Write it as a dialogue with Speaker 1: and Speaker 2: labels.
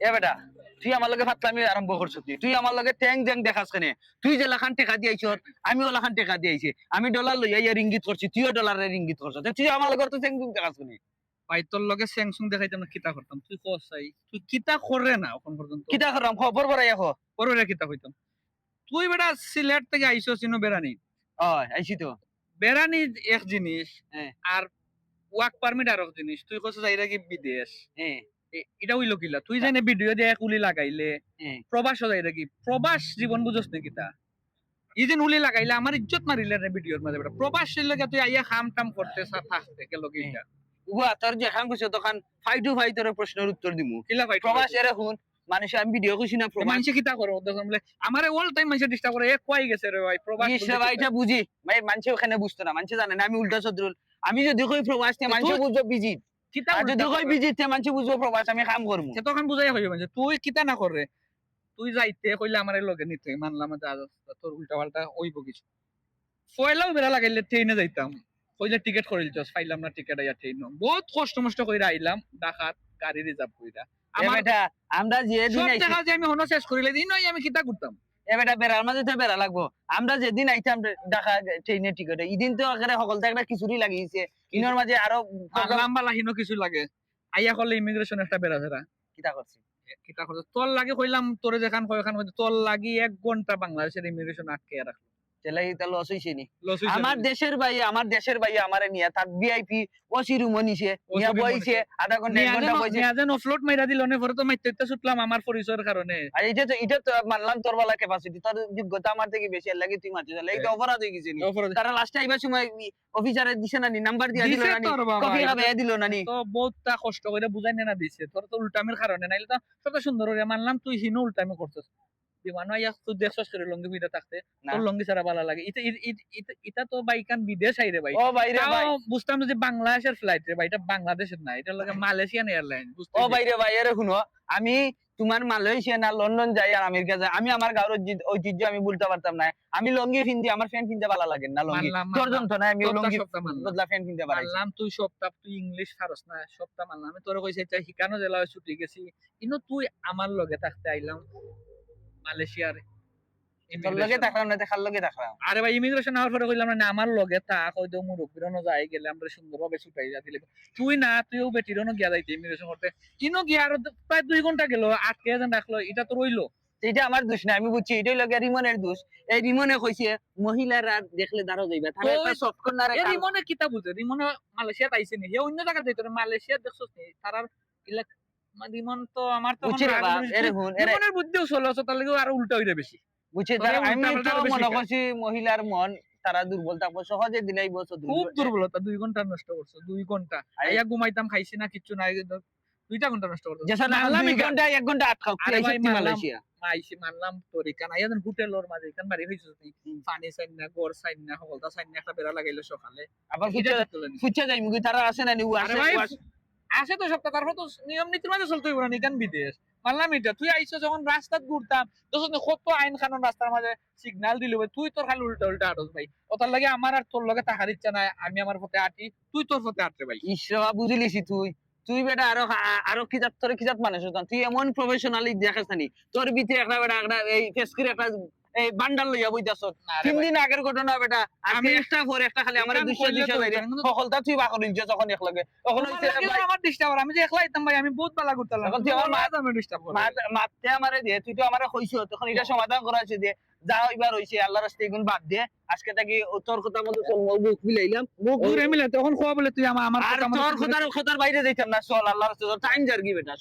Speaker 1: এ বেটা তুই আমার লগে ফাতলামি আরম্ভ করছ তুই। তুই আমার লগে ট্যাং জ্যাং দেখাস কেনে। তুই যে লাখান টেকা দিয়েছ আমি ও লাখান টেকা দিয়েছি আমি ডলার লইয়া ইয়া রিঙ্গিত করছি তুইও ডলারের রিঙ্গিত করছ তুই আমার লগে তো জ্যাং দেখাস কেনে?
Speaker 2: ভাই তোর লগে স্যাংসুং দেখাইতাম না কিতা করতাম তুই কস চাই? তুই কিতা করে না এখন পর্যন্ত
Speaker 1: কিতা করলাম খবর বড়াই আখো।
Speaker 2: পরে কিতা হইতাম তুই বেটা সিলেট থেকে আইসো চিনো বেড়ানি
Speaker 1: হয় আইছি তো।
Speaker 2: বেড়ানি এক জিনিস। আর ওয়ার্ক পারমিট আর এক জিনিস তুই কস যাইরা কি বিদেশ?
Speaker 1: হ্যাঁ
Speaker 2: এটা হইল কিলা তুই জানি ভিডিও দিয়ে উলি লাগাইলে
Speaker 1: হ্যাঁ।
Speaker 2: প্রবাস যাইরা কি প্রবাস জীবন বুঝস না কিতা? ই যে উলি লাগাইলে আমার ইজ্জত মারিলে রে ভিডিওর মাঝে বেটা প্রবাস লাগে তুই আইয়া খাম টাম করতে থাকতে কে লগে।
Speaker 1: উয়া তোর যে কইছ তখন ফাই তোর প্রশ্নের উত্তর দিমু।
Speaker 2: কিলা ভাই
Speaker 1: প্রবাস এরে শুন মানুষ আমি ভিডিও কইছি না প্রবাস।
Speaker 2: মানুষে কিতা করে? দেখুন বলে আমার অল টাইম মানুষে ডিস্টার্ব করে এ কই গেছে রে ভাই প্রবাস
Speaker 1: এটা বুঝি ভাই মানুষ ওখানে বুঝতো না মানুষ জানে না আমি উল্টা শত্রুল আমি যদি কই প্রবাস তে মানুষ বুঝব বিজিত।
Speaker 2: কিতা
Speaker 1: যদি
Speaker 2: উল্টা
Speaker 1: কই
Speaker 2: করে?
Speaker 1: বিজিত তে বুঝব প্রবাস আমি কাম করব
Speaker 2: সে তখন বুঝাই হইবে মানে তুই কিতা না করে তুই যাইতে কইলে আমার লগে নিতে মানলাম যে তোর উল্টা পাল্টা ওইব কিছু। ফয়লাও বেড়া লাগাইলে ট্রেনে যাইতাম কইলে টিকিট করে দিছস পাইলাম না টিকিট আইয়া ট্রেন বহুত কষ্ট মষ্ট কইরা আইলাম ডাকাত গাড়ি রিজার্ভ কইরা। আমার
Speaker 1: যে দিন আইছি
Speaker 2: আমি হনো শেষ করিলে দিন আমি কিতা করতাম
Speaker 1: এ বেটা বেড়ার মাঝে তো বেড়া লাগবো। আমরা যেদিন আইতাম ঢাকা ট্রেনের টিকিটে ইদিন তো একেবারে সকলতে একটা খিচুড়ি লাগিয়েছে। ইনোর মাঝে আরও
Speaker 2: পাগলাম লাহিনো কিছু লাগে। আইয়া করলে ইমিগ্রেশন একটা বেড়া ফেরা
Speaker 1: কিতা করছি?
Speaker 2: কিতা করছে? তোর লাগে কইলাম তোরে যেখান কয়খান হইতে তোর লাগি এক ঘণ্টা বাংলাদেশের ইমিগ্রেশন আটকে রাখল।
Speaker 1: আমার? দেশের ভাই আমার দেশের ভাই আমারে নিয়ে তার ভিআইপি ওসি রুম নিছে নিয়ে বইছে আধা ঘণ্টা এক
Speaker 2: ঘণ্টা
Speaker 1: বইছে।
Speaker 2: নিয়াজেন offload মাইরা দিল নে পরে তো মাইতে ছুটলাম আমার পরিচয়ের কারণে।
Speaker 1: আর এটা তো এটা তো মানলাম তোর বলা ক্যাপাসিটি তোর যোগ্যতা আমার থেকে বেশি লাগে তুই মারছিস তাহলে এইটা অপরাধ হয়ে গেছে নি। তারা লাস্টে আইবার সময় অফিসারে দিছে না নি নাম্বার দিয়া দিল না নি কফি খাবে দিল না নি।
Speaker 2: তো বহুতটা কষ্ট করে বুঝাই না দিছে। তোর তো উল্টামের কারণে নাইলে তো কত সুন্দর মানলাম তুই হিনো উল্টামে করছিস বিমান আইয়া তুই দেখছস করে লঙ্গি বিদে থাকতে। তোর লঙ্গি ছাড়া ভালো লাগে। তো বিদেশ আইরে ভাই।
Speaker 1: ও ভাই রে ভাই
Speaker 2: তাও বুঝতাম যে বাংলাদেশের ফ্লাইট রে ভাই এটা বাংলাদেশের না এটা লাগে মালয়েশিয়ান এয়ারলাইন
Speaker 1: ও ভাই রে ভাই এরে শুনো আমি তোমার মালয়েশিয়া না লন্ডন যাই আর আমেরিকা যাই আমি আমার গাঁর ঐতিহ্য- আমি বলতে পারতাম না আমি লঙ্গি ফিনতে আমার ফ্যান কিনতে ভালো লাগে না লঙ্গি।
Speaker 2: মানলাম,
Speaker 1: তোর যন্ত্র না আমি লঙ্গি। বদলা ফ্যান কিনতে পারি
Speaker 2: মানলাম তুই সপ্তাহ তুই ইংলিশ পারস না সপ্তাহ মানলাম। আমি তোর কইছে এটা শিকানো জেলা ছুটি গেছি। কিন্তু তুই আমার লগে থাকতে আইলাম। মালয়েশিয়ার
Speaker 1: তোর লগে
Speaker 2: immigration।
Speaker 1: দেখলাম লগে দেখলাম
Speaker 2: আরে ভাই ইমিগ্রেশন হওয়ার পরে কইলাম না আমার লগে থাক ওই তো মুরব্বীরও যাই গেলে আমরা সুন্দরভাবে ছুটাই যা তুই না তুইও বেটিরও গিয়া যাইতে ইমিগ্রেশন করতে। ইনো গিয়া আরও প্রায় দুই ঘণ্টা গেল আটকে যেন রাখল এটা তো রইল।
Speaker 1: এটা আমার দোষ না আমি বুঝছি এটাই লগে রিমনের দোষ। এই রিমনে কইছে মহিলারা দেখলে দাঁড়ো যাইবা তাহলে একটা
Speaker 2: রিমনে কিতা বুঝে? রিমনে মালয়েশিয়াত আইছে নি হে অন্য জায়গা যাইতো মালয়েশিয়া দেখছস নি? তারার ইলাক মানে তো আমার তো বুদ্ধিও আছে তার লাগে আরও উল্টা বেশি।
Speaker 1: বুঝছে আমি তো মনে করছি মহিলার মন তারা দুর্বল থাকব সহজে দিলেই
Speaker 2: খুব দুর্বলতা দুই ঘণ্টা নষ্ট করছ দুই
Speaker 1: ঘণ্টা।
Speaker 2: আইয়া ঘুমাইতাম খাইছি না কিচ্ছু নাই দুইটা ঘণ্টা নষ্ট করছ।
Speaker 1: না। ঘণ্টা এক ঘণ্টা আটকাও মালয়েশিয়া?
Speaker 2: আইসি মানলাম তোর এখান। আইয়া হোটেলর মাঝে এখান বাড়ি হয়েছে। পানি চাইন না গড় চাইন না সকলটা চাইন না একটা বেড়া লাগাইলো সকালে।
Speaker 1: আবার ফুচা যাই মুগি তারা আছে না নি
Speaker 2: আসে তো সপ্তাহ, তারপর তো নিয়ম নীতির মাঝে চলতে হইব না নিকান বিদেশ। মানলাম এটা, তুই আইসো যখন রাস্তাত ঘুরতাম তখন কত আইন কানুন রাস্তার মাঝে সিগনাল দিল ভাই, তুই তোর খালি উল্টা উল্টা আটস ভাই। ওটার লাগে আমার আর তোর লগে থাকার ইচ্ছা নাই, আমি আমার পথে আটি, তুই তোর পথে আটরে ভাই।
Speaker 1: ইসরা বুঝলিছি তুই। তুই বেটা আরও আরও কিজাত তোর কিজাত হতাম। তুই এমন প্রফেশনালি দেখাস তোর ভিতরে একটা বেটা একটা এই ফেস করে একটা এই বান্ডাল লইয়া বইতাছ তিন দিন আগের ঘটনা বেটা আমি একটা পর একটা খালি আমার দুশো দুশো বাইরে সকলটা তুই ইঞ্চ যখন এক লাগে তখন হইছে ভাই,
Speaker 2: আমার ডিস্টার্ব আমি যে একলা আইতাম ভাই আমি বহুত বালা করতাম
Speaker 1: এখন তুই আমার মা-
Speaker 2: আমি ডিস্টার্ব
Speaker 1: মাত- আমারে দিয়ে তুই তো আমারে কইছ তখন এটা সমাধান করা হয়েছে দিয়ে যা এবার হইছে আল্লাহ রাস্তায় এগুন বাদ দিয়ে আজকে তাকে তোর কথা মতো বুক মিলাইলাম।
Speaker 2: মুখ ঘুরে মিলে তখন খোয়া বলে তুই আমার আমার
Speaker 1: তোর কথার কথার বাইরে যাইতাম না চল আল্লাহ রাস্তায় টাইম জার্গি বেটা?